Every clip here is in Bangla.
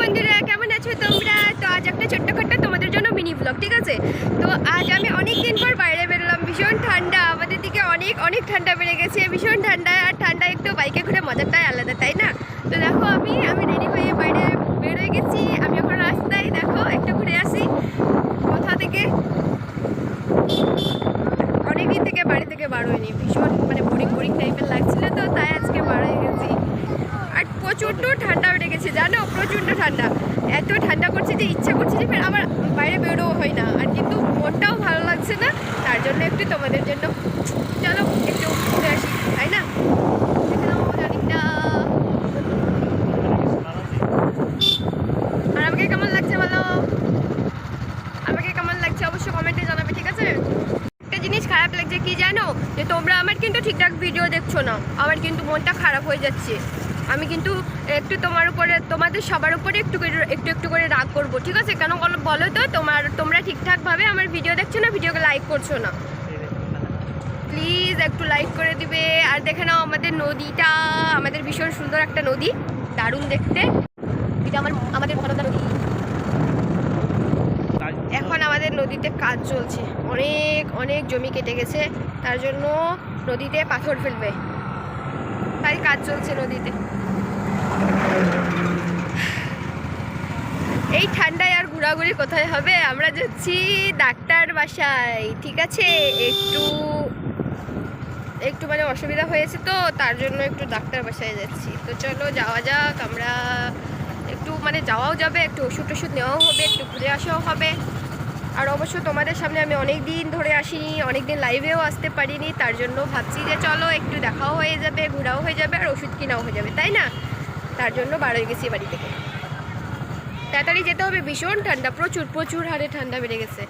বন্ধুরা, কেমন আছো তোমরা? তো আজ একটা ছোট্টখাট্ট তোমাদের জন্য মিনি ব্লগ ঠিক আছে? তো আজ আমি অনেক দিন পর বাইরে বেরোলাম। ভীষণ ঠান্ডা, আমাদের দিকে অনেক অনেক ঠান্ডা বেড়ে গেছে। ভীষণ ঠান্ডা, আর ঠান্ডা একটু বাইকে ঘুরে মজাটাই আলাদা, তাই না? তো দেখো আমি আমি রেডি হয়ে বাইরে বেরোয় গেছি আমি এখন রাস্তায় দেখো একটু ঘুরে আসি কোথা থেকে অনেকদিন থেকে বাড়ি থেকে বার হয়নি ভীষণ মানে বোরিং বোরিং টাইপের লাগছিল তো তাই আজকে বার হয়ে গেছি আর প্রচণ্ড ঠান্ডা বেড়ে গেছে জানো প্রচণ্ড ঠান্ডা এত ঠান্ডা করছে যে ইচ্ছা করছে যে আমার বাইরে বেরোও হয় না। আর কিন্তু মনটাও ভালো লাগছে না, তার জন্য একটু তোমাদের জন্য চলো একটু ঘুরে আসি, তাই না। আর আমাকে কেমন লাগছে আমাকে কেমন লাগছে অবশ্যই কমেন্টে ঠিক আছে? একটা জিনিস খারাপ লাগছে, কি জানো? যে তোমরা আমার কিন্তু ঠিকঠাক ভিডিও দেখছ না, আমার কিন্তু মনটা খারাপ হয়ে যাচ্ছে। আমি কিন্তু একটু তোমার উপরে, তোমাদের সবার উপরে একটু একটু একটু করে রাগ করব, ঠিক আছে? কেন বলো বলো তো, তোমার, তোমরা ঠিকঠাকভাবে আমার ভিডিও দেখছ না ভিডিওকে লাইক করছ না? প্লিজ একটু লাইক করে দিবে। আর দেখে নাও আমাদের নদীটা, আমাদের ভীষণ সুন্দর একটা নদী, দারুণ দেখতে। এটা আমার, আমাদের নদী। এখন আমাদের নদীতে কাজ চলছে। অনেক অনেক জমি কেটে গেছে। তার জন্য নদীতে পাথর ফেলবে। তাই কাজ চলছে নদীতে। এই ঠান্ডায় আর ঘোরাঘুরি কোথায় হবে? আমরা যাচ্ছি ডাক্তার বাসায়, ঠিক আছে? একটু একটু মানে অসুবিধা হয়েছে তো, তার জন্য একটু ডাক্তার বাসায় যাচ্ছি। তো চলো, যাওয়া যাক, আমরা একটু মানে যাওয়াও যাবে, একটু ওষুধ টষুধ নেওয়াও হবে, একটু ঘুরে আসাও হবে। আর অবশ্য তোমাদের সামনে আমি অনেক দিন ধরে আসিনি, অনেক দিন লাইভেও আসতে পারিনি, তার জন্য ভাবছি যে চলো একটু দেখাও হয়ে যাবে, ঘোরাও হয়ে যাবে আর ওষুধ কিনাও হয়ে যাবে, তাই না? তার জন্য হয়ে গেছি বাড়ি থেকে। তাড়াতাড়ি যেতে হবে, ভীষণ ঠান্ডা, প্রচুর প্রচুর হারে ঠান্ডা বেড়ে গেছে।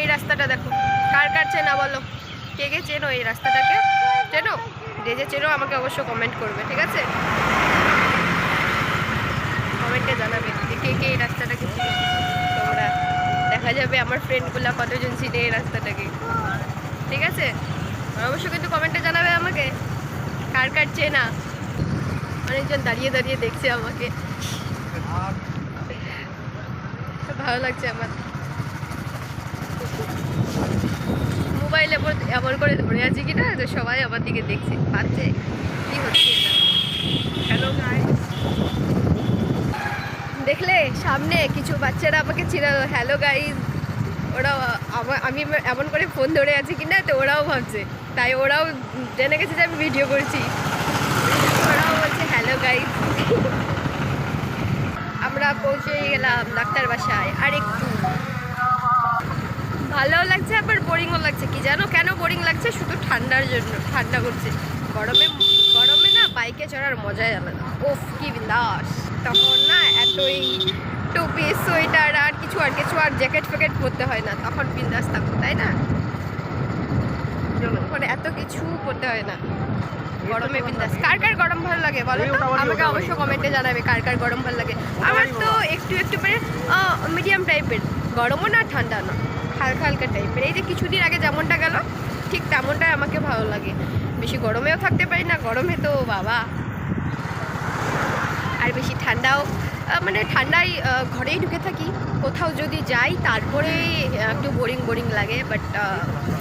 এই রাস্তাটা দেখো, কার কার চেনা বলো? কে কে চেনো এই রাস্তাটাকে? চেনো? যে যে চেনো আমাকে অবশ্য কমেন্ট করবে, ঠিক আছে? কমেন্টে জানাবে কে কে এই রাস্তাটাকে চিনো দেখা যাবে আমার ফ্রেন্ডগুলো কতজন চিনে এই রাস্তাটাকে। ঠিক আছে? আর অবশ্য কিন্তু কমেন্টে জানাবে আমাকে। কার কার চেনা? অনেকজন দাঁড়িয়ে দাঁড়িয়ে দেখছে আমাকে। ভালো লাগছে আমার। মোবাইলে এমন করে ধরে আছি কিনা তো সবাই আমার দিকে দেখছে। পাচ্ছে কি হচ্ছে হ্যালো দেখলে সামনে কিছু বাচ্চারা আমাকে চিনালো হ্যালো গাইজ ওরাও আমা- এমন করে ফোন ধরে আছি কিনা তো ওরাও ভাবছে। তাই ওরাও জেনে গেছে যে আমি ভিডিও করছি। ওরাও বলছে হ্যালো গাইজ আমরা পৌঁছে গেলাম ডাক্তার বাসায়। আর একটু ভালোও লাগছে, আবার বোরিংও লাগছে। কি জানো? কেন বোরিং লাগছে? শুধু ঠান্ডার জন্য, ঠান্ডা করছে। গরমে গরমে না বাইকে চড়ার মজাই আলাদা। ওফ কি বিন্দাস। তখন না এতই টুপি সোয়েটার আর কিছু আর কিছু আর জ্যাকেট ফ্যাকেট পরতে হয় না। তখন বিন্দাস থাকতো তাই না? তখন এত কিছু করতে হয় না। গরমে বিন্দাস। কার কার গরম ভালো লাগে বলো তো? আমাকে অবশ্য কমেন্টে জানাবে কার কার গরম ভালো লাগে। আমার তো একটু একটু মানে মিডিয়াম টাইপের গরমও না ঠান্ডা না। হালকা হালকা টাইপের এই যে কিছুদিন আগে যেমনটা গেল ঠিক তেমনটাই আমাকে ভালো লাগে। বেশি গরমেও থাকতে পারি না, গরমে তো বাবা। আর বেশি ঠান্ডাও মানে ঠান্ডায় ঘরেই ঢুকে থাকি। কোথাও যদি যাই, তারপরে একটু বোরিং বোরিং লাগে বাট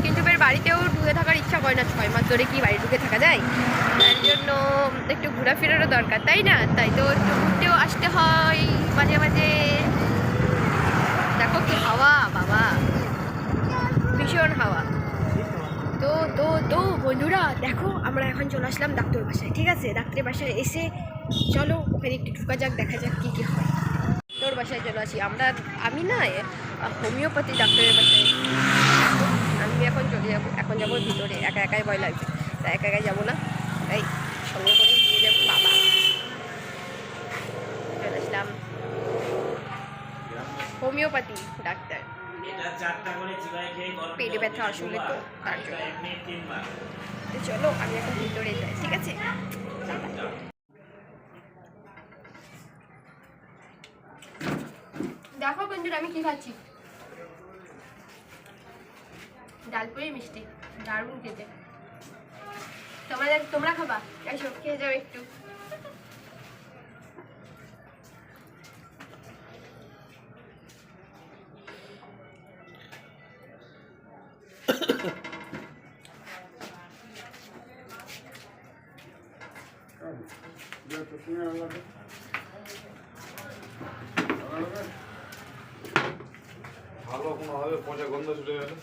কিন্তু বের বাড়িতেও ঢুকে থাকার ইচ্ছা করে না, ছয় মাস ধরে কি বাড়ি ঢুকে থাকা যায়? তার জন্য একটু ঘোরাফেরারও দরকার, তাই না? তাই তো একটু ঘুরতেও আসতে হয়, মাঝে মাঝে। দেখো কি হাওয়া, বাবা। ভীষণ হাওয়া। তো তো বন্ধুরা, দেখো, আমরা এখন চলে আসলাম ডাক্তার বাসায়, ঠিক আছে? ডাক্তারের বাসায় এসে চলো, ওখানে একটু ঢুকা যাক, দেখা যাক কী কী হয়। তোর বাসায় চলে আসি। আমরা, আমি না হোমিওপ্যাথি ডাক্তারের বাসায় আমি এখন চলে যাব, এখন যাব ভিতরে, একা একাই ভয় লাগবে তাই একা একাই যাব না, তাই সঙ্গে করে নিয়ে যাব বাবা। চলে আসলাম। Homeopathy doctor. চারটা করে চিবাই খেয়ে পেটে ব্যথা আসলে তো তার জন্য। চলো আমি এখন ভিতরে যাই ঠিক আছে? দেখো বন্ধুরা আমি কি খাচ্ছি? ডালপুরি মিষ্টি দারুণ খেতে। তোমাদের তোমরা খাবা? এসো খেয়ে যাও একটু। ভালো কোনো হবে পচা গন্ধ ছুটে গেলে